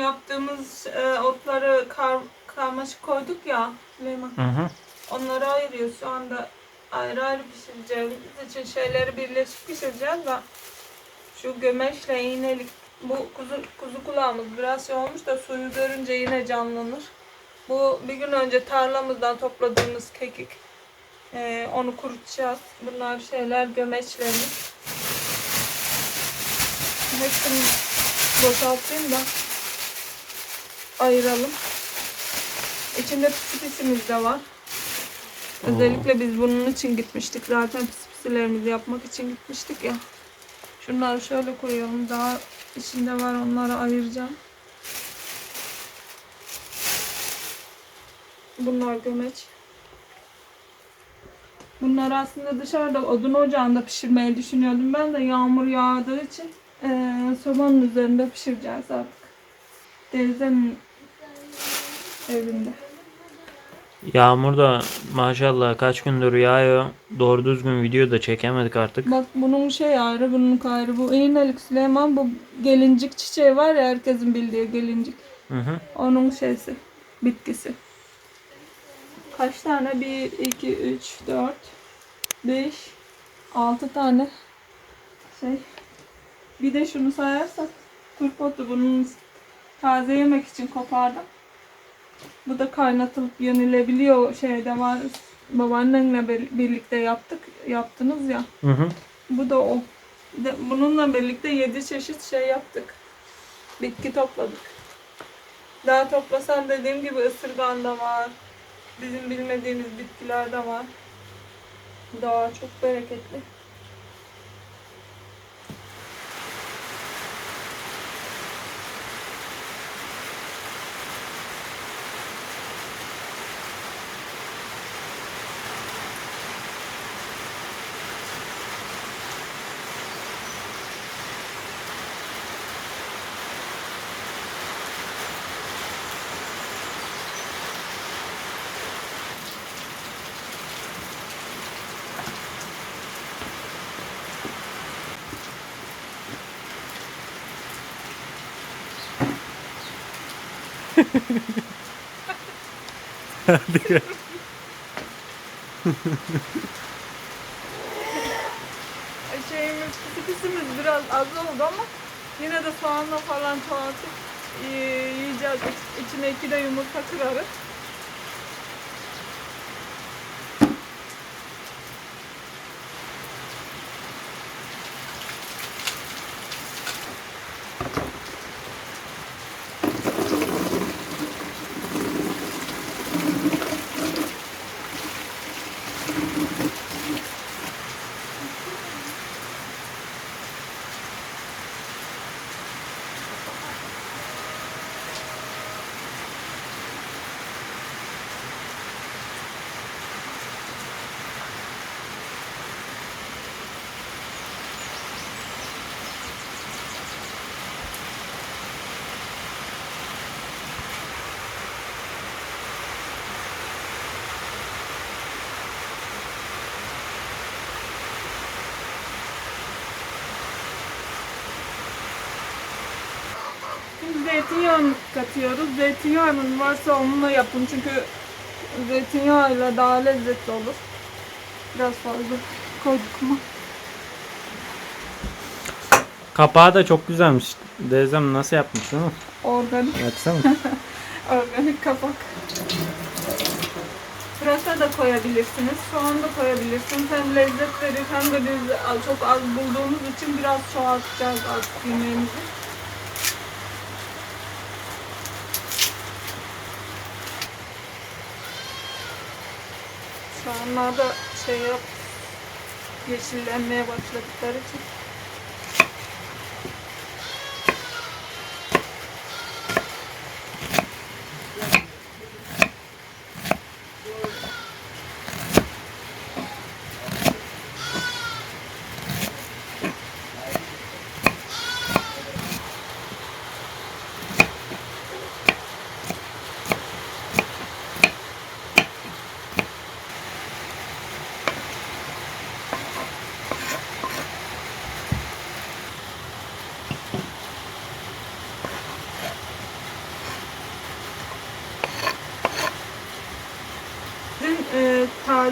yaptığımız e, otları kar, karmaşık koyduk ya Süleyman. Hı hı. Onları ayırıyoruz. Şu anda ayrı ayrı pişireceğiz. Biz için şeyleri birleşik pişireceğiz da şu gömeçle iğnelik bu kuzu, kuzu kulağımız biraz şey olmuş da suyu görünce yine canlanır. Bu bir gün önce tarlamızdan topladığımız kekik. Ee, onu kurutacağız. Bunlar şeyler gömeçlerimiz. Hepsini boşaltayım da ayıralım. İçinde pisi pisimiz de var. Özellikle biz bunun için gitmiştik. Zaten pis pisilerimizi yapmak için gitmiştik ya. Şunları şöyle koyalım. Daha içinde var onları ayıracağım. Bunlar gömeç. Bunları aslında dışarıda odun ocağında pişirmeyi düşünüyordum. Ben de yağmur yağdığı için eee sobanın üzerinde pişireceğiz artık. Teyzemin evinde. Yağmur da maşallah kaç gündür yağıyor. Doğru düzgün video da çekemedik artık. Bak bunun şey ayrı, bunun ayrı. Bu iğnelik Süleyman, bu gelincik çiçeği var ya herkesin bildiği gelincik. Hı hı. Onun şeysi, bitkisi. Kaç tane? 1, 2, 3, 4, 5, 6 tane şey. Bir de şunu sayarsak turpotu bunun taze yemek için kopardım. Bu da kaynatılıp yenilebiliyor şeyde var. Babaannenle bir- birlikte yaptık, yaptınız ya. Hı hı. Bu da o. Bununla birlikte 7 çeşit şey yaptık. Bitki topladık. Daha toplasan dediğim gibi ısırgan da var. Bizim bilmediğimiz bitkiler de var. Doğa çok bereketli. Şeyimiz, pisimiz biraz az ama yine de soğanla falan çoğaltıp e, yiyeceğiz. İç- İçine iki de yumurta kırarız. Şimdi zeytinyağı katıyoruz. Zeytinyağının varsa onunla yapın çünkü zeytinyağıyla daha lezzetli olur. Biraz fazla koyduk mu? Kapağı da çok güzelmiş. Teyzem nasıl yapmış değil mi? Organik, Baksana. organik kapak. Pırasa da koyabilirsiniz, soğan da koyabilirsiniz. Hem lezzet verir hem de biz çok az bulduğumuz için biraz çoğaltacağız artık yemeğimizi. Soğanlar da şey yap, yeşillenmeye başladıkları için.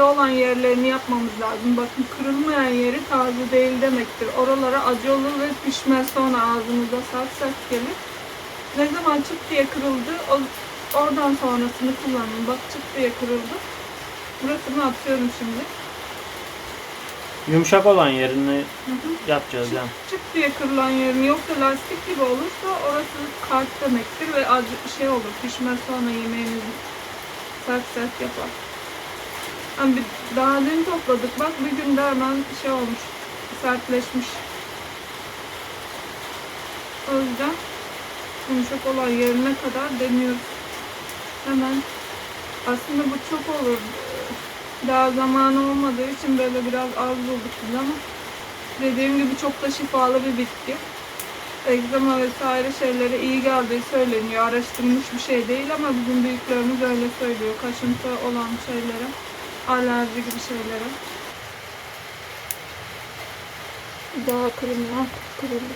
Taze olan yerlerini yapmamız lazım. Bakın kırılmayan yeri taze değil demektir. Oralara acı olur ve pişmez sonra ağzımıza sert sert gelir. Ne zaman çıt diye kırıldı, o- oradan sonrasını kullanın. Bak çıt diye kırıldı. Burasını atıyorum şimdi. Yumuşak olan yerini Hı hı. yapacağız yani. Çıt diye kırılan yerini yoksa lastik gibi olursa orası kart demektir ve acı şey olur. Pişmez sonra yemeğinizi sert sert yapar. Hani bir, daha dün topladık. Bak bir günde hemen şey olmuş. Sertleşmiş. O yüzden yumuşak olan yerine kadar deniyoruz. Hemen aslında bu çok olur. Daha zamanı olmadığı için böyle biraz az bulduk biz ama dediğim gibi çok da şifalı bir bitki. Egzama vesaire şeylere iyi geldiği söyleniyor. Araştırılmış bir şey değil ama bizim büyüklerimiz öyle söylüyor. Kaşıntı olan şeylere, alerji gibi şeylere. Daha kırılma, kırıldı.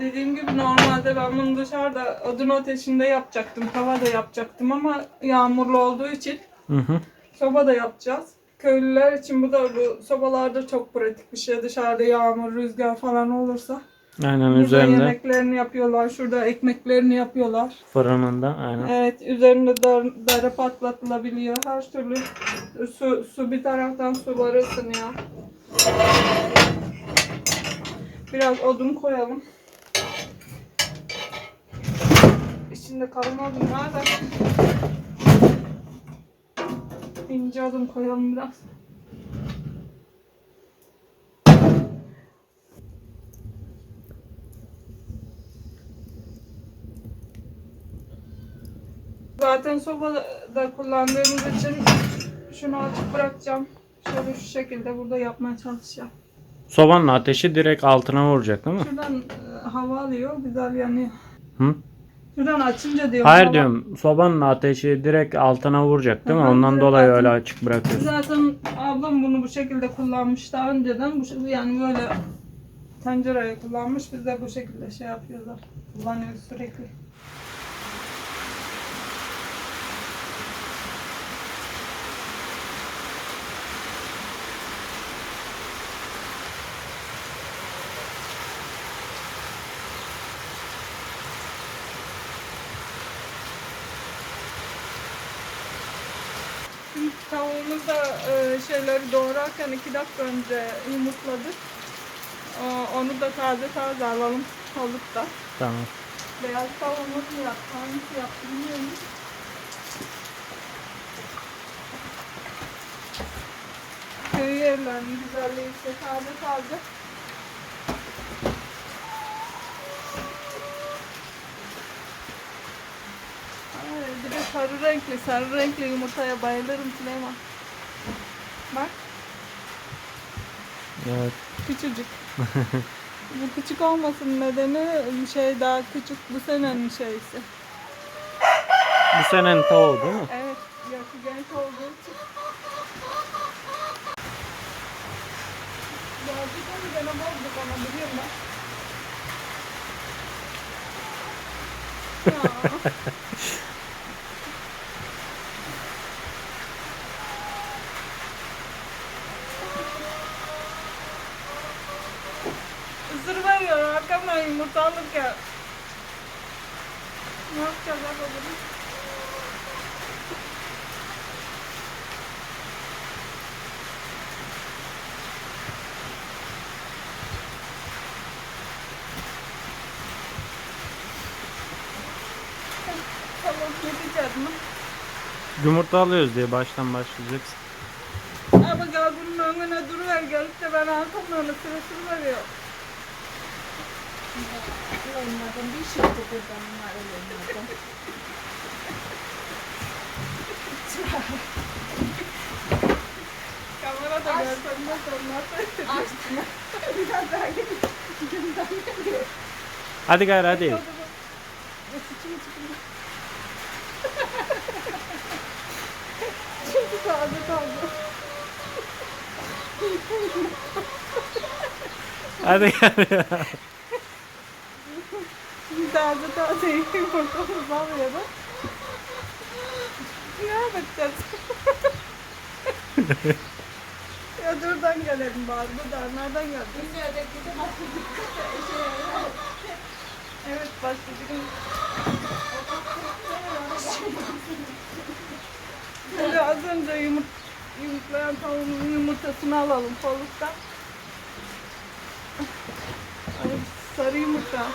Dediğim gibi normalde ben bunu dışarıda odun ateşinde yapacaktım. Tavada yapacaktım ama yağmurlu olduğu için Hı hı. Soba da yapacağız. Köylüler için bu da bu sobalarda çok pratik bir şey. Dışarıda yağmur, rüzgar falan olursa. Aynen Burada üzerinde yemeklerini yapıyorlar. Şurada ekmeklerini yapıyorlar. fırınında aynen. Evet üzerinde dar, dara patlatılabiliyor. Her türlü su, su bir taraftan suları ısınıyor. Biraz odun koyalım. İçinde kalın odun var da. İnce odun koyalım biraz. Zaten sobada kullandığımız için şunu açık bırakacağım. Şöyle şu şekilde burada yapmaya çalışacağım. Sobanın ateşi direkt altına vuracak değil mi? Şuradan e, hava alıyor, güzel yanıyor. Hı? Şuradan açınca diyorum. Hayır hava- diyorum sobanın ateşi direkt altına vuracak değil mi? Hı, Ondan direkt dolayı öyle altına. açık bırakıyorsun. Zaten ablam bunu bu şekilde kullanmış daha önceden. Bu şekilde yani böyle tencereye kullanmış. Biz de bu şekilde şey yapıyorlar. Kullanıyoruz sürekli. Tavuğumuz da e, şeyleri doğrarken iki dakika önce yumurtladık. O- Onu da taze taze alalım alıp da. Tamam. Beyaz tavuğumuz mu yaptı? Hangisi yaptı bilmiyorum. Köy yerlerinin güzelliği işte taze taze. Ay, bir de sarı renkli, sarı renkli yumurtaya bayılırım Süleyman. Bak Evet. küçücük. Bu küçük olmasının nedeni bir şey daha küçük bu senenin şeysi. Bu senenin tavuğu değil mi? Evet, yaşı genç olduğu için. Gerçekten bir dönem oldu bana biliyorum ben. Ya. Vallahi yumurta aldık ya. Ne yapacağız bakalım? Yumurta alıyoruz diye baştan başlayacaksın. Abi gel bunun önüne duruver gelip de ben arkamdan ısırısını veriyor. Onlardan bir şey yok buradan bunlar onlardan. Kamera da görsen nasıl olmaz. Açtım. Biraz daha gelin. Günden geliyor. Hadi gayrı hadi. Çünkü taze taze. Hadi gayrı. Taze taze yumurtamız alıyor da. Ya bakacağız. ya buradan gelelim bari. Buradan nereden geldik? Evet başladık. Şimdi az önce yumurt, yumurtlayan tavuğun yumurtasını alalım koluktan. Ay, sarı yumurta.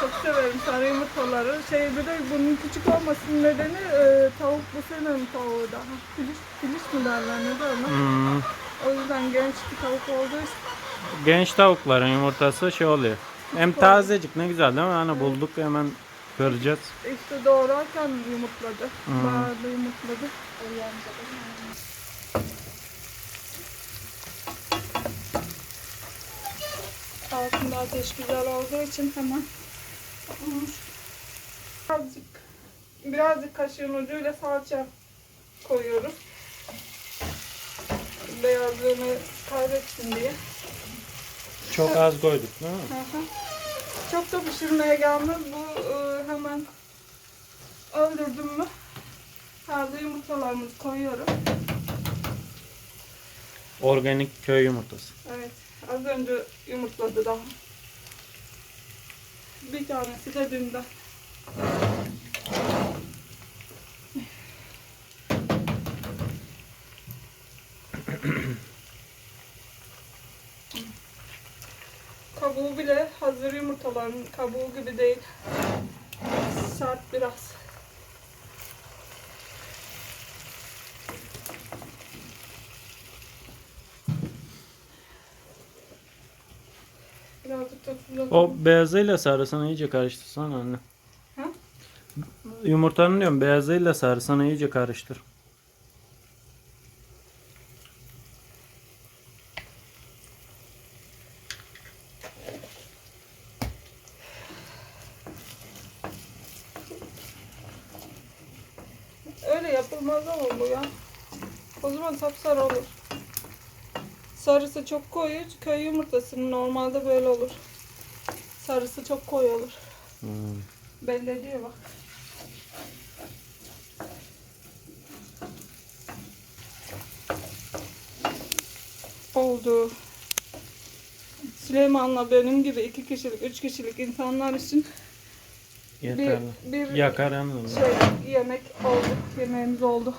Çok severim sarı yumurtaları. Şey bir de bunun küçük olmasının nedeni e, tavuk bu senenin tavuğu da. Filiş, filiş mi derler ne derler? Hmm. O yüzden genç bir tavuk olduğu için Genç tavukların yumurtası şey oluyor. Hem tazecik ne güzel değil mi? Hani bulduk hemen kıracağız. işte doğrarken yumurtladı. Hmm. Bayağı da yumurtladı. uyanacak. Altında ateş güzel olduğu için hemen olmuş. Birazcık, birazcık kaşığın ucuyla salça koyuyoruz. Beyazlığını kaybetsin diye. Çok az koyduk değil mi? Hı hı. Çok da pişirmeye gelmez. Bu e, hemen öldürdüm mü taze yumurtalarımızı koyuyorum. Organik köy yumurtası. Evet. Az önce yumurtladı daha. Bir tanesi de dünden. Kabuğu bile hazır yumurtaların kabuğu gibi değil. Sert biraz. Birazcık da tuz atalım. O beyazıyla sarısını iyice karıştırsana anne. Ha? Yumurtanın diyorum beyazıyla sarısını iyice karıştır. Öyle yapılmaz ama bu ya. O zaman sapsarı olur. Sarısı çok koyu, köy yumurtasının normalde böyle olur. Sarısı çok koyu olur. Hmm. Belli ediyor bak. Oldu. Süleyman'la benim gibi iki kişilik, üç kişilik insanlar için bir, Yeterli. bir Yakar anladın mı? şey yemek oldu. Yemeğimiz oldu.